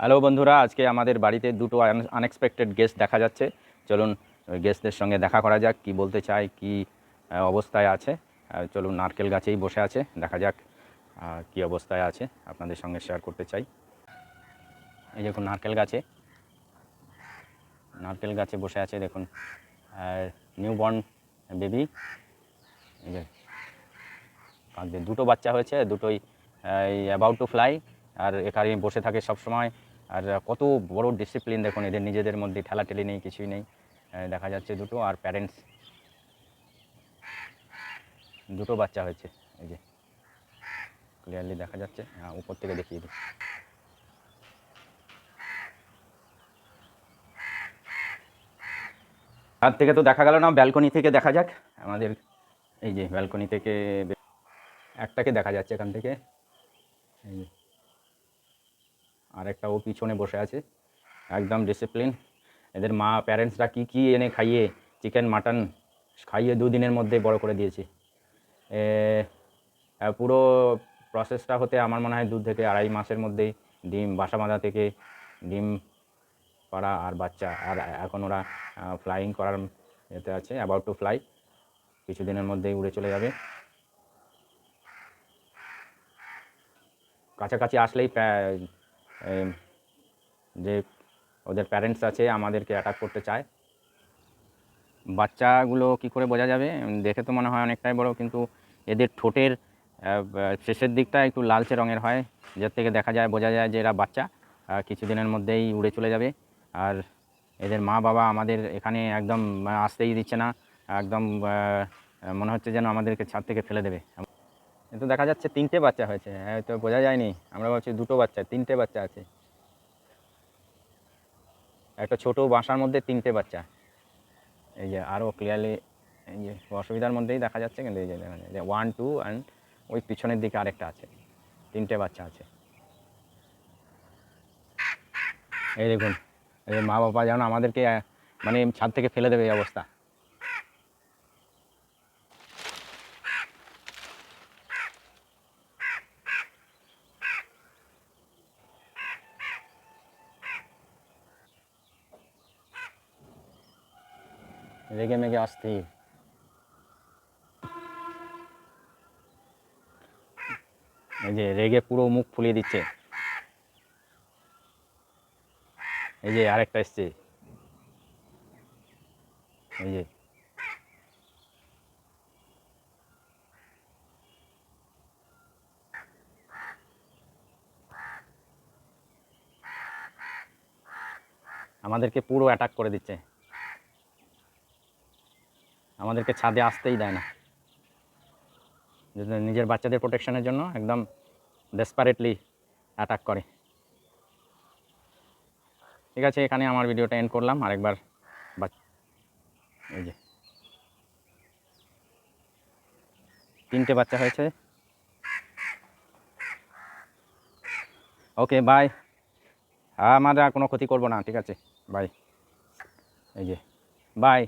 Hello বন্ধুরা, আজকে আমাদের বাড়িতে দুটো আনএক্সপেক্টেড গেস্ট দেখা যাচ্ছে। চলুন গেস্টদের সঙ্গে দেখা করা যাক, কি বলতে চায়, কি অবস্থায় আছে। চলুন, নারকেল গাছেই বসে আছে, দেখা যাক কি অবস্থায় আছে। আপনাদের সঙ্গে শেয়ার করতে চাই। এই দেখুন, নারকেল গাছে। নারকেল গাছে বসে আছে, দেখুন নিউ বর্ন বেবি দুটো বাচ্চা হয়েছে, দুটোই অ্যাবাউট টু ফ্লাই আর এখানে বসে থাকে সব সময় আর কত বড় ডিসিপ্লিন দেখুন, এদের নিজেদের মধ্যে ঠেলাঠেলি নেই, কিছুই নেই। দেখা যাচ্ছে দুটো আর প্যারেন্টস দুটো বাচ্চা হয়েছে, এই যে। ক্লিয়ারলি দেখা যাচ্ছে। হ্যাঁ উপর থেকে দেখিয়ে দিই। তার থেকে তো দেখা গেল না ব্যালকনি থেকে দেখা যাক। আমাদের এই যে ব্যালকনি থেকে একটাকে দেখা যাচ্ছে এখান থেকে। এই যে। আর একটা ও পিছনে বসে আছে। একদম ডিসিপ্লিন এদের মা প্যারেন্টসরা কি কি এনে খাইয়ে চিকেন মাটন খাইয়ে দুদিনের মধ্যে বড় করে দিয়েছে। পুরো প্রসেসটা হতে আমার মনে হয় দু থেকে আড়াই মাসের মধ্যেই ডিম বাসা বাঁধা থেকে ডিম পাড়া আর বাচ্চা আর এখন ওরা ফ্লাইং করার এতে আছে অ্যাবাউট টু ফ্লাই কিছুদিনের মধ্যেই উড়ে চলে যাবে। কাছাকাছি আসলেই যে ওদের প্যারেন্টস আছে, আমাদেরকে অ্যাটাক করতে চায়। বাচ্চাগুলো কি করে বোঝা যাবে? দেখে তো মনে হয় অনেকটাই বড়, কিন্তু এদের ঠোঁটের শেষের দিকটা একটু লালচে রঙের হয়। যার থেকে দেখা যায়, বোঝা যায় যে এরা বাচ্চা কিছুদিনের মধ্যেই উড়ে চলে যাবে। আর এদের মা বাবা আমাদের এখানে একদম আসতেই দিচ্ছে না। একদম মনে হচ্ছে যেন আমাদেরকে ছাদ থেকে ফেলে দেবে। এ তো দেখা যাচ্ছে তিনটে বাচ্চা হয়েছে হ্যাঁ তো বোঝা যায়নি। আমরা ভাবছি দুটো বাচ্চা, তিনটে বাচ্চা আছে। একটা ছোট বাসার মধ্যে তিনটে বাচ্চা। এই যে আরও ক্লিয়ারলি এই যে অসুবিধার মধ্যেই দেখা যাচ্ছে কিন্তু এই যে দেখা যায় যে ওয়ান টু অ্যান্ড ওই পিছনের দিকে আরেকটা আছে। তিনটে বাচ্চা আছে। এই দেখুন, এই মা বাবা যেন আমাদেরকে মানে ছাদ থেকে ফেলে দেবে এই অবস্থা। রেগে মেগে অস্থির। এই যে রেগে পুরো মুখ ফুলিয়ে দিচ্ছে। এই যে আরেকটা এসছে। এই যে। আমাদেরকে পুরো অ্যাটাক করে দিচ্ছে। আমাদেরকে ছাদে আসতেই দেয় না। নিজের বাচ্চাদের প্রোটেকশনের জন্য একদম ডেসপারেটলি অ্যাটাক করে। ঠিক আছে, এখানে আমার ভিডিওটা এন্ড করলাম। আরেকবার এই যে। তিনটে বাচ্চা হয়েছে। ওকে বাই আমরা আর কোনো ক্ষতি করব না, ঠিক আছে? বাই এই যে। বাই